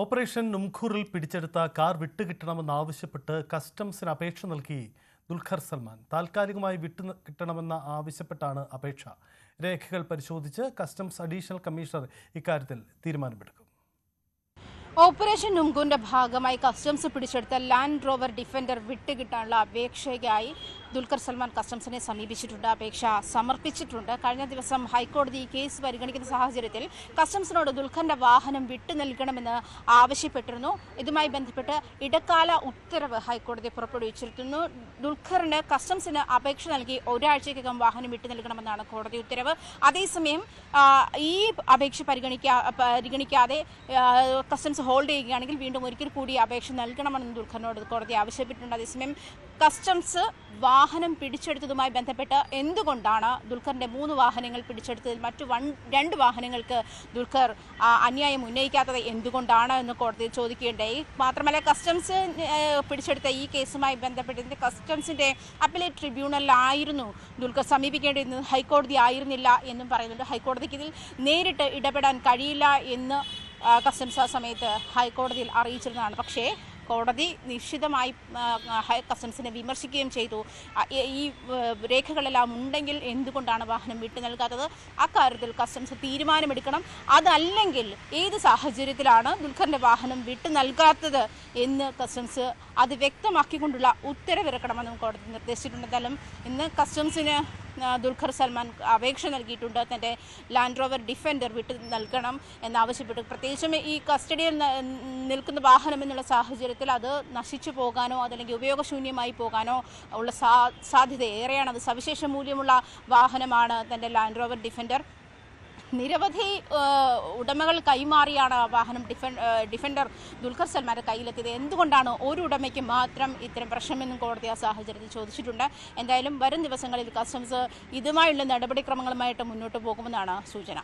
Operation നുംഖൂറിൽ പിടിച്ചെടുത്ത car വിട്ടുകിട്ടണമെന്നാവശ്യപ്പെട്ട് കസ്റ്റംസിന് അപേക്ഷ നൽകി ദുൽഖർ സൽമാൻ. താൽക്കാലികമായി വിട്ടു കിട്ടണമെന്ന ആവശ്യപ്പെട്ടാണ് അപേക്ഷ. രേഖകൾ പരിശോധിച്ച് കസ്റ്റംസ് അഡീഷണൽ കമ്മീഷണർ ഇക്കാര്യത്തിൽ തീരുമാനമെടുക്കും. ഓപ്പറേഷൻ നുംകുന്റെ ഭാഗമായി കസ്റ്റംസ് പിടിച്ചെടുത്ത ലാൻഡ് റോവർ ഡിഫൻഡർ വിട്ടുകിട്ടാനുള്ള അപേക്ഷയ്ക്കായി ദുൽഖർ സൽമാൻ കസ്റ്റംസിനെ സമീപിച്ചിട്ടുണ്ട് അപേക്ഷ സമർപ്പിച്ചിട്ടുണ്ട്. കഴിഞ്ഞ ദിവസം ഹൈക്കോടതി കേസ് പരിഗണിക്കുന്ന സാഹചര്യത്തിൽ കസ്റ്റംസിനോട് ദുൽഖറിന്റെ വാഹനം വിട്ടു നൽകണമെന്ന് ആവശ്യപ്പെട്ടിരുന്നു. ഇതുമായി ബന്ധപ്പെട്ട് ഇടക്കാല ഉത്തരവ് ഹൈക്കോടതി പുറപ്പെടുവിച്ചിരുന്നു ദുൽഖറിന് കസ്റ്റംസിന് അപേക്ഷ നൽകി ഒരാഴ്ചയ്ക്കകം വാഹനം വിട്ടു നൽകണമെന്നാണ് കോടതി ഉത്തരവ്. അതേസമയം ഈ അപേക്ഷ പരിഗണിക്ക പരിഗണിക്കാതെ കസ്റ്റംസ് ഹോൾഡ് ചെയ്യുകയാണെങ്കിൽ വീണ്ടും ഒരിക്കൽ കൂടി അപേക്ഷ നൽകണമെന്ന് ദുൽഖറിനോട് കോടതി ആവശ്യപ്പെട്ടിട്ടുണ്ട്. അതേസമയം കസ്റ്റംസ് വാഹനം പിടിച്ചെടുത്തതുമായി ബന്ധപ്പെട്ട് എന്തുകൊണ്ടാണ് ദുൽഖറിന്റെ മൂന്ന് വാഹനങ്ങൾ പിടിച്ചെടുത്തതിൽ മറ്റു വൺ രണ്ട് വാഹനങ്ങൾക്ക് ദുൽഖർ അന്യായം ഉന്നയിക്കാത്തത് എന്തുകൊണ്ടാണ് എന്ന് കോടതിയിൽ ചോദിക്കുകയുണ്ടായി. മാത്രമല്ല കസ്റ്റംസ് പിടിച്ചെടുത്ത ഈ കേസുമായി ബന്ധപ്പെട്ട് ഇതിന്റെ കസ്റ്റംസിന്റെ അപ്പലേറ്റ് ട്രിബ്യൂണലിലായിരുന്നു ദുൽഖർ സമീപിക്കേണ്ടിയിരുന്നത്. ഹൈക്കോടതി ആയിരുന്നില്ല എന്നും പറയുന്നുണ്ട്. ഹൈക്കോടതിക്ക് ഇതിൽ നേരിട്ട് ഇടപെടാൻ കഴിയില്ല എന്ന് കസ്റ്റംസ് ആ സമയത്ത് ഹൈക്കോടതിയിൽ അറിയിച്ചിരുന്നതാണ്. പക്ഷേ കോടതി നിശ്ചിതമായി ഹയർ കസ്റ്റംസിനെ വിമർശിക്കുകയും ചെയ്തു. ഈ- രേഖകളെല്ലാം ഉണ്ടെങ്കിൽ എന്തുകൊണ്ടാണ് വാഹനം വിട്ടു നൽകാത്തത്? അക്കാര്യത്തിൽ കസ്റ്റംസ് തീരുമാനമെടുക്കണം. അതല്ലെങ്കിൽ ഏത് സാഹചര്യത്തിലാണ് ദുൽഖറിന്റെ വാഹനം വിട്ടു നൽകാത്തത് എന്ന് കസ്റ്റംസ് അത് വ്യക്തമാക്കിക്കൊണ്ടുള്ള ഉത്തരവിറക്കണമെന്നും കോടതി നിർദ്ദേശിച്ചിട്ടുണ്ട്. എന്തായാലും ഇന്ന് കസ്റ്റംസിന് ദുൽഖർ സൽമാൻ അപേക്ഷ നൽകിയിട്ടുണ്ട്. തന്റെ ലാൻഡ് റോവർ ഡിഫൻഡർ വിട്ടു നൽകണം എന്നാവശ്യപ്പെട്ടു. പ്രത്യേകിച്ചും ഈ കസ്റ്റഡിയിൽ നിൽക്കുന്ന വാഹനം എന്നുള്ള സാഹചര്യത്തിൽ അത് നശിച്ചു പോകാനോ അതല്ലെങ്കിൽ ഉപയോഗശൂന്യമായി പോകാനോ ഉള്ള സാധ്യത ഏറെയാണ്. അത് സവിശേഷ മൂല്യമുള്ള വാഹനമാണ് തന്റെ ലാൻഡ് റോവർ ഡിഫൻഡർ നിരവധി ഉടമകൾ കൈമാറിയാണ് വാഹനം ഡിഫൻ ഡിഫൻഡർ ദുൽഖർ സൽമാന്റെ കയ്യിലെത്തിയത്. എന്തുകൊണ്ടാണ് ഒരു ഉടമയ്ക്ക് മാത്രം ഇത്തരം പ്രശ്നമെന്നും കോടതി ആ സാഹചര്യത്തിൽ ചോദിച്ചിട്ടുണ്ട്. എന്തായാലും വരും ദിവസങ്ങളിൽ കസ്റ്റംസ് ഇതുമായുള്ള നടപടിക്രമങ്ങളുമായിട്ട് മുന്നോട്ട് പോകുമെന്നാണ് സൂചന.